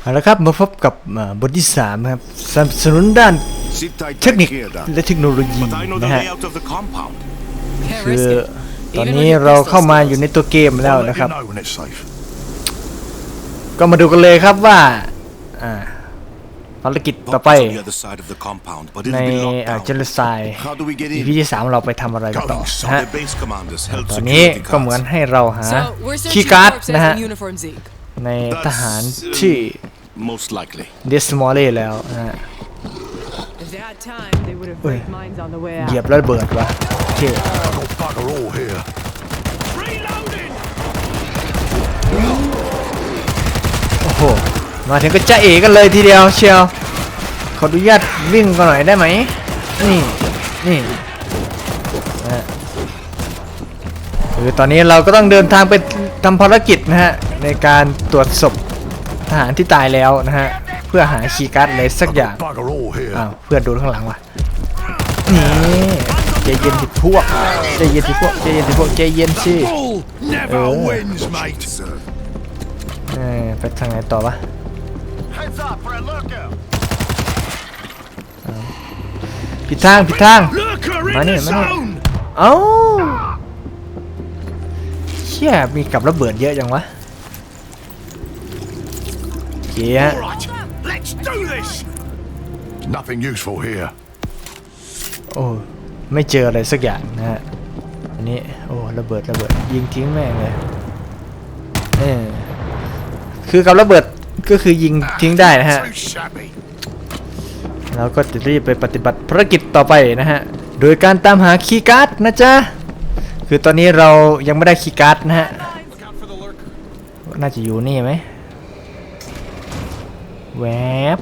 เอาละครับมาพบกับอ่าบทที่3ครับสนับสนุนด้าน Sit tight เทคนิค here, Dan. และเทคโนโลยี But I know the นะฮะ layout of the compound. Can't คือ risk it. ตอนนี้เราเข้ามาอยู่ในตัวเกมแล้ว I'll let นะครับ you know when it's safe. ก็มาดูกันเลยครับว่าอ่าภารกิจต่อ Pop ไป is on the other side of the compound, but ใน it'll be locked เจ down. ลซาย How do we get อีพี in? ที่สามเราไปทำอะไรกันต่อ So ฮะ the base commanders held ตอนนี้ security ก็เหมือน cards. ให้เราหา So we're คีย์ searching การ์ด corpses นะฮะ in uniform Zeke. ในทหารที่ Most likely. เดสมอลเล่แล้วนะฮะ If they had time, they would have Oi. break mines on the way เหยีย out. บแล้วระเบิดวะโอเค Got bugger all here. Reloading! โอ้โห มาถึงก็จะเอกันเลยทีเดียวเชียว ขออนุญาตวิ่งกันหน่อยได้ไหม นี่ นี่นะฮะคือตอนนี้เราก็ต้องเดินทางไปทำภารกิจนะฮะ ในการตรวจศพทหารที่ตายแล้วนะฮะ เพื่อหาคีย์การ์ดอะไรสักอย่าง Bugger all here. อ้าวเพื่อนโดนข้างหลังว่ะ นี่ใจเย็นทิพวกใจเย็นทิพวกใจเย็นทิพวกใจเย็นสิ Bull never Oh. wins, mate. เออไปทางไหนต่อวะ Heads up for a lurker. ผิดทางผิดทาง Lurker Money, in the money. zone. เอ้าเชี่ยมีกับระเบิดเยอะจังวะ โอเคฮะ Right, let's do this. Nothing useful here. โอ้ไม่เจออะไรสักอย่างนะฮะ อันนี้ โอ้ระเบิดระเบิดยิงทิ้งแม่งเลยเออคือกับระเบิดก็คือยิงทิ้งได้นะฮะ Too shabby. เราก็จะรีบไปปฏิบัติภารกิจต่อไปนะฮะ โดยการตามหาคีย์การ์ดนะจ๊ะ คือตอนนี้เรายังไม่ได้คีย์การ์ดนะฮะ น่าจะอยู่นี่ไหม แวบ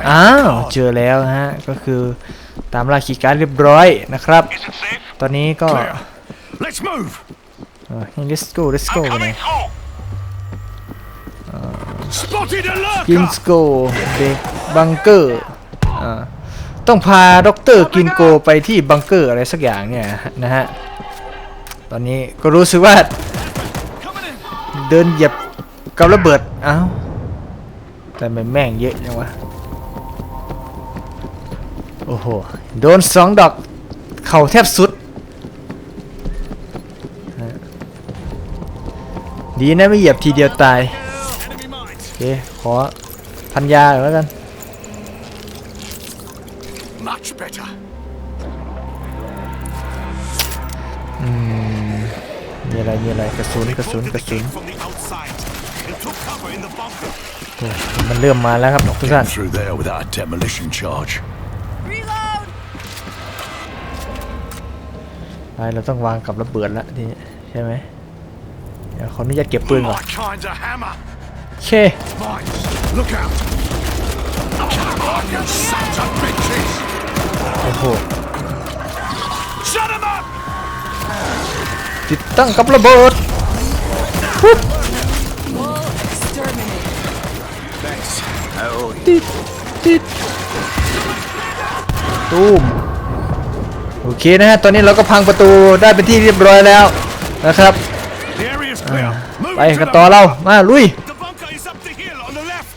I อ้าว have เจอแล้วนะฮะ ก็คือตามล่าคีย์การ์ดเรียบร้อยนะครับ Is it safe? ตอนนี้ก็ Clear. Let's move. เออ let's go let's go ไปไหน through. Spotted a กิน lurker. สโกเด็กบังเกอร์อ่าต้องพาด็อกเตอร์กินโกไปที่บังเกอร์อะไรสักอย่างเนี่ยนะฮะ ตอนนี้ก็รู้สึกว่า เดินเหยียบกับระเบิด เอ้าแต่มันแม่งเยอะจังวะ โอ้โห โดนสองดอก เข่าแทบสุด ดีนะไม่เหยียบทีเดียวตาย โอเค ขอพันยาหน่อยแล้วกัน มีอะไรมีอะไรกระสุนกระสุนกระสุน from the outside and took cover in the bunker. โอ้มันเริ่มมาแล้วครับทุกท่าน through there without a demolition charge. Reload! ไปเราต้องวางกับระเบิดแล้วทีนี้ใช่ไหมเดี๋ยวขออนุญาตเก็บปืนก่อน My kind's a hammer. โอเค Mines. Look out. Come on, you sons of bitches. โอ้โห ติดตั้งกับระเบิดปุ๊บ We'll exterminate. Thanks. Oh, ติดติดตูมโอเคนะฮะ ตอนนี้เราก็พังประตูได้เป็นที่เรียบร้อยแล้วนะครับ the area's clear. Move ไป to กัน the ต่อเรา มาลุย The bunker is up the hill on the left.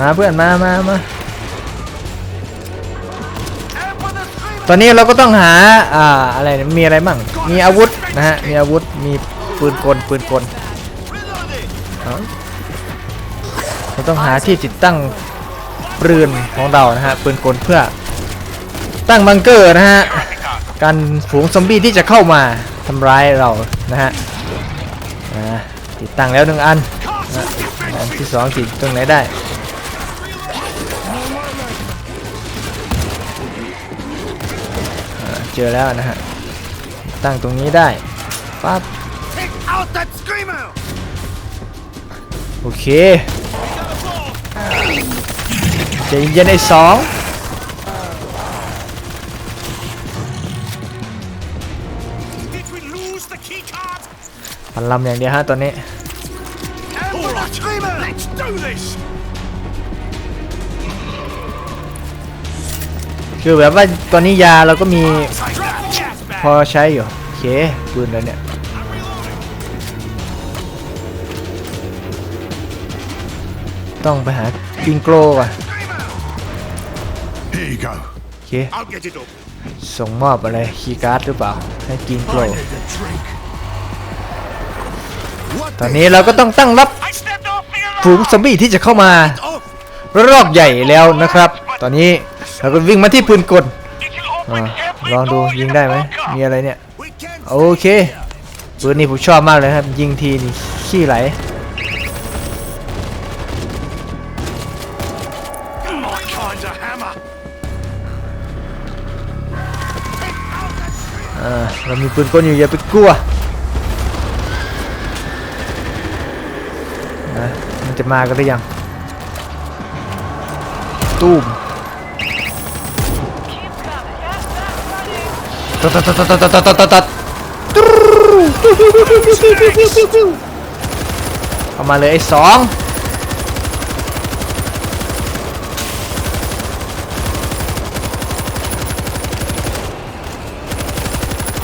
มาเพื่อนมามามา อนนี้เราก็ต้องหาอ่าอะไรมีอะไรมั่งมีอาวุธนะฮะมีอาวุธมีปืนกลปืนกลเราต้องหาที่ติดตั้งปืนของเรานะฮะปืนกลเพื่อตั้งบังเกอร์นะฮะการฝูงซอมบี้ที่จะเข้ามาทำร้ายเรานะฮะติดตั้งแล้วหนึ่งอันนะอันที่สองติดตรงไหนได้ เจอแล้วนะฮะ ตั้งตรงนี้ได้ปั๊บ Take out that screamer. โอเคใจเย็นๆไอ้สอง Did we lose the key card? พันลำอย่างเดียวฮะตอนนี้ คือแบบว่าตอนนี้ยาเราก็มีพอใช้อยู่โอเคปืนแล้วเนี่ยต้องไปหาปิงโกลก่ะโอเคส่งมอบอะไรคีการ์ดหรือเปล่า ให้กินโกลตอนนี้เราก็ต้องตั้งรับฝูงซอมบี้ที่จะเข้ามารอบใหญ่แล้วนะครับ ตอนนี้ เราก็วิ่งมาที่ปืนกลอ่าลองดูยิงได้ไหมมีอะไรเนี่ยโอเคปืนนี้ผมชอบมากเลยครับ ยิงทีนี่ขี้ไหลเรามีปืนกลอยู่อย่าไปกลัวนะมันจะมากันหรือยัง ตูม เอามาเลยไอ้สอง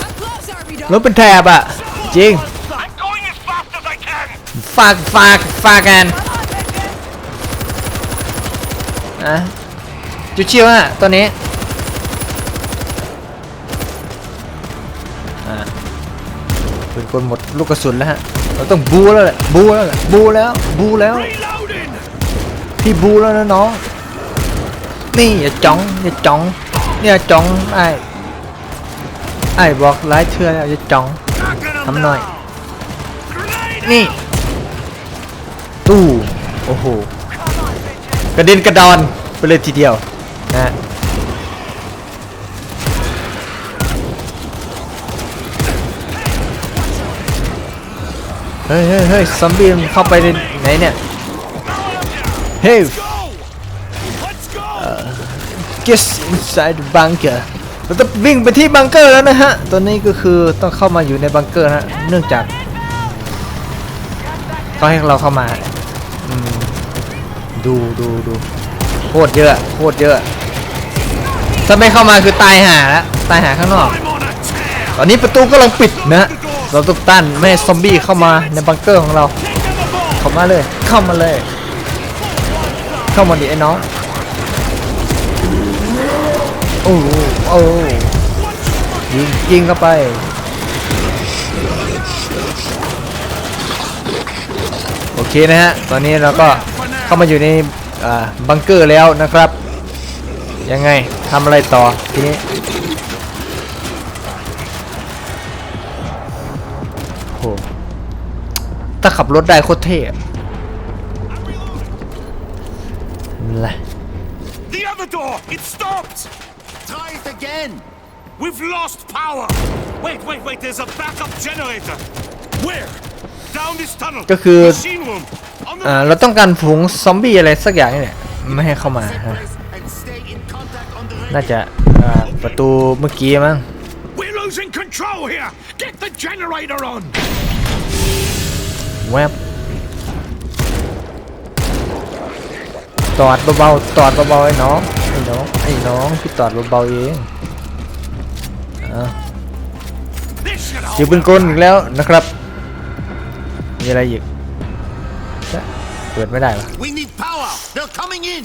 Up close, Arby รถเป็นแถบอะ จริง I'm going as fast as I can. ฝากฝากฝากกันนะจุดเชี่ยวฮะตัวนี้อ่ คนหมดลูกกระสุนแล้วฮะ เราต้องบูแล้วแหละบูแล้วแหละบูแล้วบูแล้ว พี่บูแล้วนะน้องนี่อย่าจ้องอย่าจ้องเนี่ยจ้องไอ้ไอ้บอกหลายเทื่อแล้วอย่าจ้อง Knocking 'em Come on. down. Grenade นี่ตู้โอ้โหกระเด็นกระดอนไปเลยทีเดียวนะ เฮ้ยเฮ้ยเฮ้ยซอมบี้มันเข้าไปในไหนเนี่ย เฮ้ย get inside the bunker เราต้องวิ่งไปที่บังเกอร์แล้วนะฮะตอนนี้ก็คือต้องเข้ามาอยู่ในบังเกอร์นะฮะเนื่องจากเขาให้เราเข้ามา ดูดูดูโคตรเยอะโคตรเยอะ ถ้าไม่เข้ามาคือตายห่าแล้วตายหาข้างนอก ตอนนี้ประตูกำลังปิดนะฮะ เราต้องต้านไม่ให้ซอมบี้เข้ามาในบังเกอร์ของเรา เข้ามาเลย เข้ามาเลย เข้ามาดิไอ้น้อง โอ้โหโอ้ยิงยิงเข้าไป โอเคนะฮะ ตอนนี้เราก็เข้ามาอยู่ในบังเกอร์แล้วนะครับ ยังไงทำอะไรต่อทีนี้ ถ้าขับรถได้โคตรเท่อะอะไร The other door. It stopped. Try it again. We've lost power. Wait, wait, wait. There's a backup generator. Where? Down this tunnel. ก็คือ Machine room. On the อ่าเราต้องการฝูงซอมบี้อะไรสักอย่างนี่แหละไม่ให้เข้ามา Set ฮะ brace and stay in contact on the น่า radio. จะอ่าประตูเมื่อกี้มั้ง We're losing control here. Get the generator on. แวบตอดเบาๆตอดเบาๆไอ้น้องไอ้น้องไอ้น้องพี่ตอดเบาๆเองอ่า This should เจอ hold. ปืนกลอีกแล้วนะครับ มีอะไรอีกจะเปิดไม่ได้ปะ We need power. They're coming in.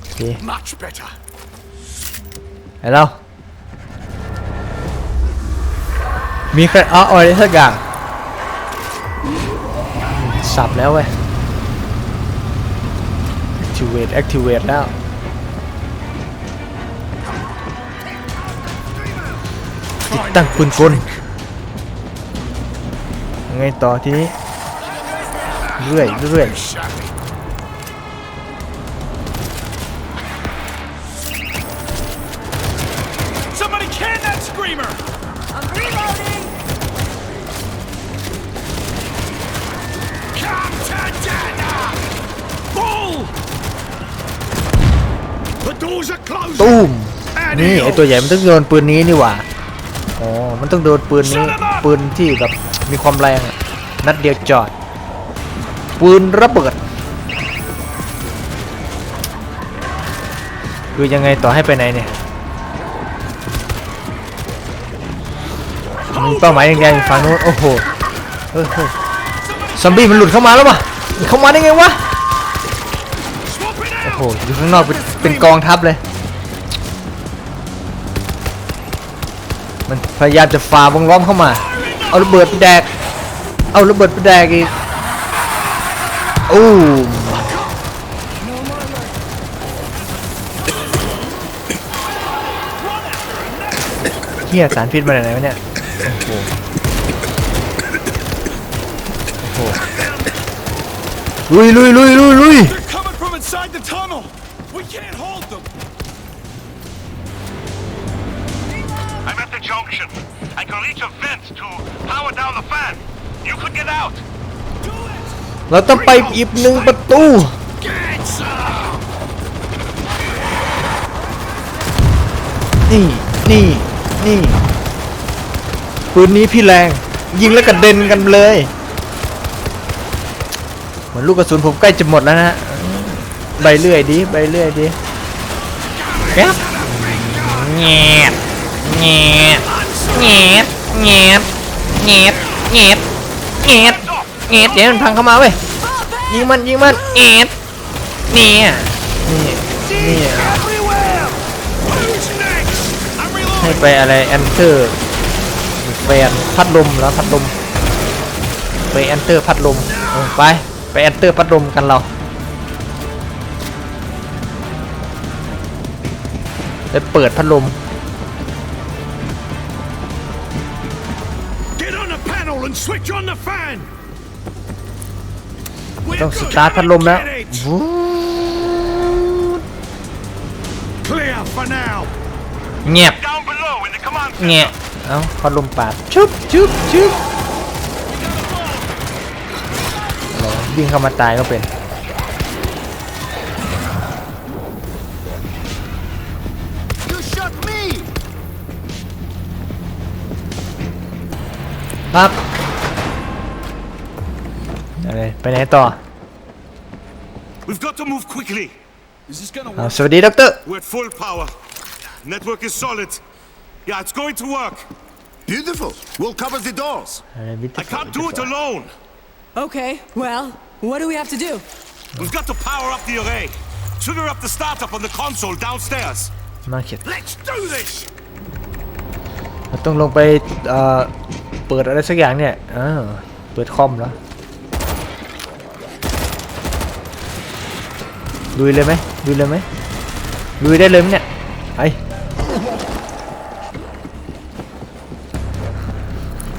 โอเค Much better. ไอ้เรามีใครเอาอะไรสักอย่าง สับแล้วเว้ย activate activate แล้ว ติดตั้งปืนกลยังไงต่อทีนี้ เรื่อยเรื่อย ตุ้มนี่ไอตัวใหญ่มันต้องโดนปืนนี้นี่หว่าอ๋อมันต้องโดนปืนนี้ปืนที่แบบมีความแรงนัดเดียวจอด ปืนระเบิด คือยังไงต่อให้ไปไหนเนี่ยมีเป้าหมายแดงๆอยู่ฝั่งนู้นโอ้โหเฮ้ยเฮ้ยซอมบี้มันหลุดเข้ามาแล้วป่ะเข้ามาได้ไงวะโอ้โหอยู่ข้างนอกเป็นเป็นกองทัพเลย มันพยายามจะฝ่าวงล้อมเข้ามา เอาระเบิดไปแดก เอาระเบิดไปแดกอีกอู้เฮียสารพิษมาจากไหนวะเนี่ยโอ้โหโอ้โหลุยลุยลุยลุยลุย section. I can reach a vent to power down the fan. You could get out. Do it! เราต้องไปอีกหนึ่งประตู นี่นี่นี่ปืนนี้พี่แรง ยิงแล้วกระเด็นกันเลย เหมือนลูกกระสุนผมใกล้จะหมดแล้วนะ ใบเลื่อยดิใบเลื่อยดิแก๊บแงบแงบ แงบแงบแงบแงบแงบแงบเดี๋ยวมันพังเข้ามาเว้ยยิงมันยิงมันแงบเนี่ยนี่นี่ Everywhere! Who's next? I'm ให้ไปอะไรแอนเตอร์แฟนพัดลมแล้วพัดลมไปแอนเตอร์พัดลมไปไปแอนเตอร์พัดลมกันเราไปเปิดพัดลม switch on the fan! ต้องสตาร์ทพัดลมแล้ววู้ Clear for now. เงียบ Down below in the command เงียบเอ้าพัดลมปาดชุบชุบชุบอะไรวะวิ่งเข้ามาตายก็เป็น You shot me! ปั๊บ ไรไปไหนต่อ We've got to move quickly. Is this gonna อ้าวสวัสดีด็อกเตอร์ We're at full power. Network is solid. Yeah, it's going to work. Beautiful. We'll cover the doors. อะไรวิท I can't do it alone. Okay, well, what do we have to do? We've got to power up the array. Trigger up the startup on the console downstairs. มาเขียน Let's do this! เราต้องลงไปเอ่อเปิดอะไรสักอย่างเนี่ยเออเปิดคอมแล้ว ลุยเลยไหมลุยเลยไหมลุยได้เลยไหมเนี่ยไป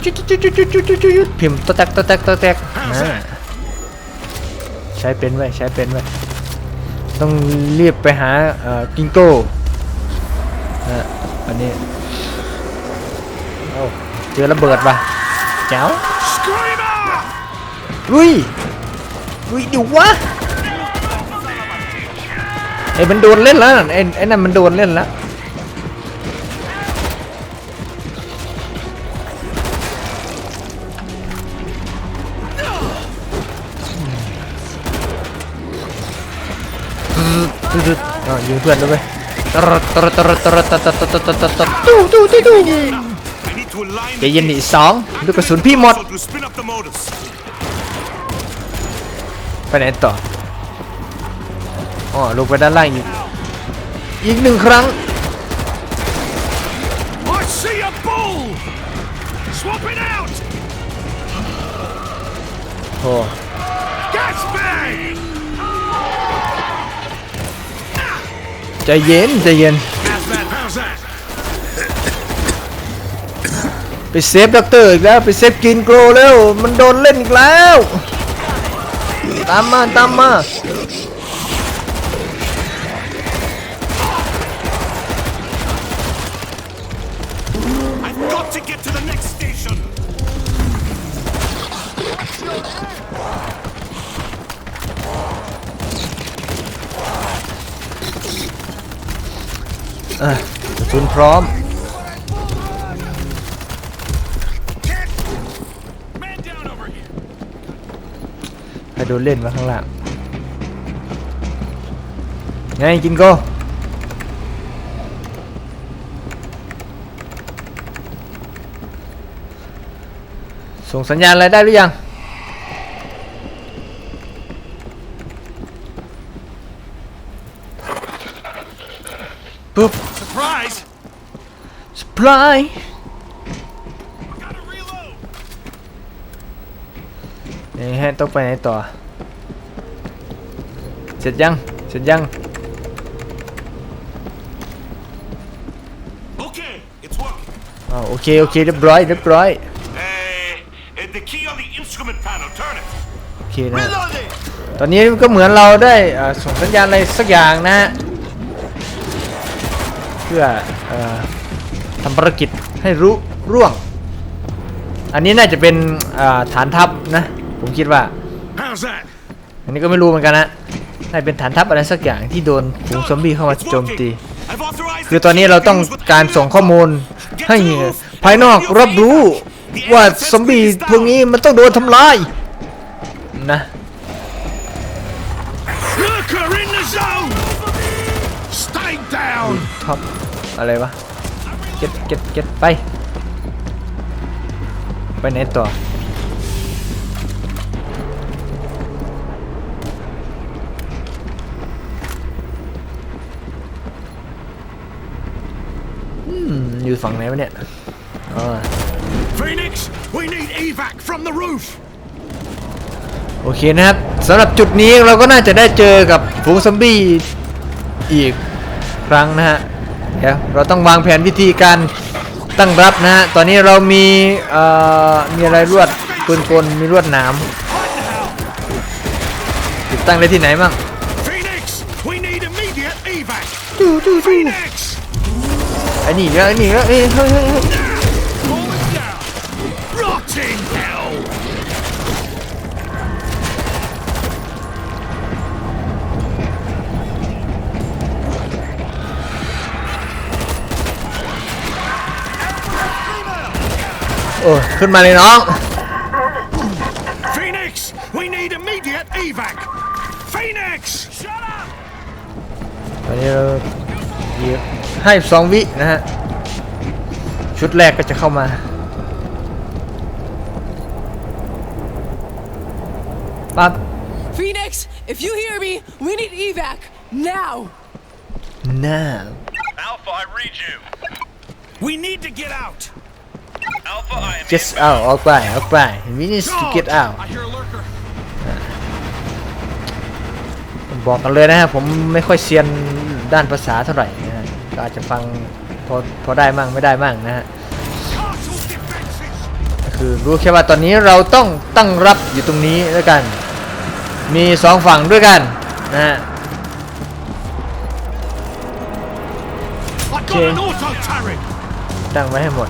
จุดจุดจุดจุดจุดจุดจุดพิมพ์ตัวแตกตัวแตกตัวแตกนะใช้เป็นไว้ใช้เป็นไว้ต้องรีบไปหาเอ่อกิงโก้นะอันนี้โอ้เจอระเบิดว่ะแจ๋ว Screamer! ลุยลุยดิวะ ไอ้มันโดนเล่นแล้วไอ้ไอ้นั่นมันโดนเล่นแล้วตึ๊ดอ๋อยิงเพื่อนด้วยเว้ยตรดตรดตรดตรดตรดตรดตรดตรดตรดตรดตู้ตู้ตู้ตู้ I need to align ใจเย็นดิสองลูกกระสุนพี่หมดไปไหนต่อ อ๋อลงไปด้านล่างอีกอีกหนึ่งครั้ง I see a bull! Swap it out! โอ้ Gas bag! ใจเย็นใจเย็น Hazmat, how's that? ไปเซฟด็อกเตอร์อีกแล้วไปเซฟกินโกรแล้วมันโดนเล่นอีกแล้ว ตามมาตามมา กระสุนพร้อมใครโดนเล่นมาข้างล่าง ไงกินโกส่งสัญญาณอะไรได้หรือยัง deploy Gotta reload. นี่ฮะต้องไปไหนต่อ เสร็จยัง เสร็จยัง Okay, it's working. อ๋อโอเค โอเค เรียบร้อย เรียบร้อย Uh, the key on the instrument panel. Turn it. โอเคนะฮะ Reloading! ตอนนี้ก็เหมือนเราได้เอ่อส่งสัญญาณอะไรสักอย่างนะฮะเพื่อเอ่อ ทำภารกิจให้รู้ร่วง อันนี้น่าจะเป็นอ่าฐานทัพนะ ผมคิดว่า How's that? อันนี้ก็ไม่รู้เหมือนกันนะน่าจะเป็นฐานทัพอะไรสักอย่างที่โดนฝูงซอมบี้เข้ามา It's โจมตี working. I've authorized คือ the ตอนนี้เราต้อง fuse with the การส่งข้อมูล Get ให้ to the roof. ภายนอกรับรู้ว่าซอมบี้พวกนี้มันต้องโดนทำลายนะ Lurker in the zone. Stay down! ท็อปอะไรวะ เก็ตเก็ตเก็ตไป ไปไหนต่ออืมอยู่ฝั่งไหนวะเนี่ยอ๋อ Phoenix, we need evac from the roof! โอเคนะครับสำหรับจุดนี้เราก็น่าจะได้เจอกับฝูงซอมบี้อีกครั้งนะฮะ เดี๋ยวเราต้องวางแผนวิธีการตั้งรับนะฮะ ตอนนี้เรามีเอ่อมีอะไรรวดปืนกลมีรวดหนามติดตั้งได้ที่ไหนมั่ง Phoenix, we need immediate evac! ดูดูดู Phoenix! ไอ้นี่แล้วไอ้นี่แล้วเอ้ยเฮ้ยเฮ้ยเฮ้ย โอ้ขึ้นมาเลยน้อง Phoenix, we need immediate evac! Phoenix! Shut up. ตอนนี้เราหยิบให้สองวินะฮะชุดแรกก็จะเข้ามาปั๊บ Phoenix, if you hear me, we need evac now. now Alpha, I read you. We need to get out. Alpha, I am. just out ออกไปออกไป we need to get out I hear a lurker. บอกกันเลยนะฮะผมไม่ค่อยเซียนด้านภาษาเท่าไหร่นะฮะก็อาจจะฟังพอพอได้มั่งไม่ได้มั่งนะฮะ Castle defenses! ก็คือรู้แค่ว่าตอนนี้เราต้องตั้งรับอยู่ตรงนี้ด้วยกัน มีสองฝั่งด้วยกันนะฮะ I've got Okay. an auto turret! ตั้งไว้ให้หมด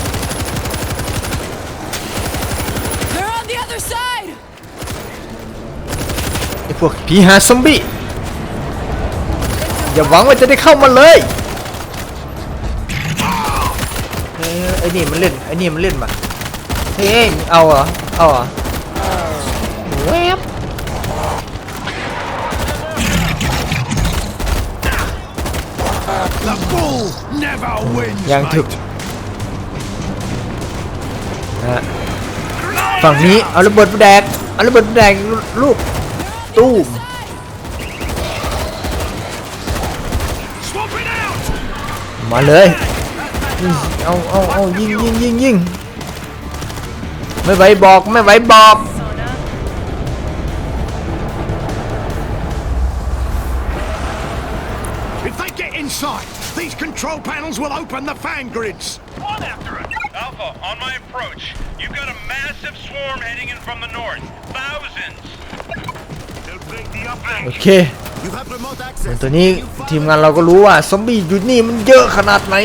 พวกผีหาซอมบี้ อย่าหวังว่าจะได้เข้ามาเลยเฮ้ยไอ้นี่มันเล่นไอ้นี่มันเล่นมาเฮ้ยเอาเหรอเอาเหรอเวบ The bull never wins, ยังถึกนะฝั่งนี้เอาระเบิดแดกเอาระเบิดแดกลูก ตู้ม Swap it out! มาเลยอืมเอาเอาเอายิงยิงยิงยิงไม่ไหวบอกไม่ไหวบอก If they get inside, these control panels will open the fan grids. One after it. Alpha, on my approach. You've got a massive swarm heading in from the north. Thousands. โอเค You have remote access. ตัวนี้ทีมงานเราก็รู้ว่าซอมบี้อยู่นี่มันเยอะขนาดไหน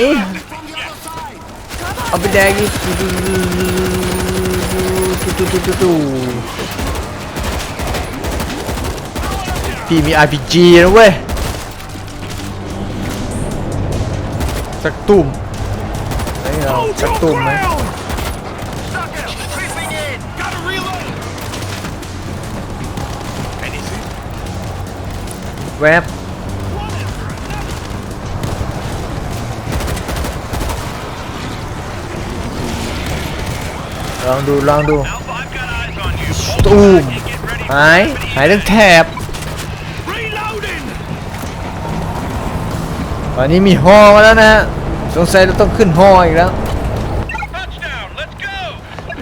From the other side. เอาไปแดงนี่พี่มี RPG นะเว้ยสักตุ่มไอ้เราสักตุ่มไหม แวบลองดูลองดูตูมหายหายเรื่องแถบตอนนี้มีฮอมาแล้วนะสงสัยเราต้องขึ้นฮออีกแล้ว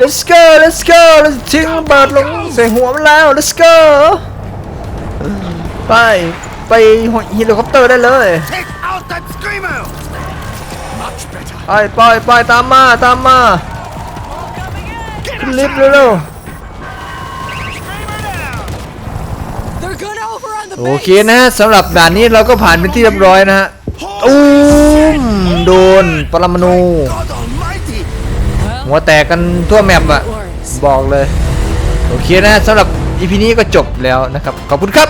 let's go let's go เราทิ้งระเบิดลงใส่หัวมันแล้ว let's go ไป ไปเฮลิคอปเตอร์ได้เลย Take out that screamer! Much better. ไปไปไปตามมาตามมา Get ขึ้น us ลิฟต์ out เร็ว Screamer down! They're good over on the ๆโอ base. เคนะฮะสำหรับด่านนี้เราก็ผ่านเป็นที่เรียบร้อยนะฮะตูมโดนปรมาณู God almighty! หัวแตกกันทั่วแมปอะ Worries. บอกเลย โอเคนะฮะสำหรับ EP นี้ก็จบแล้วนะครับ ขอบคุณครับ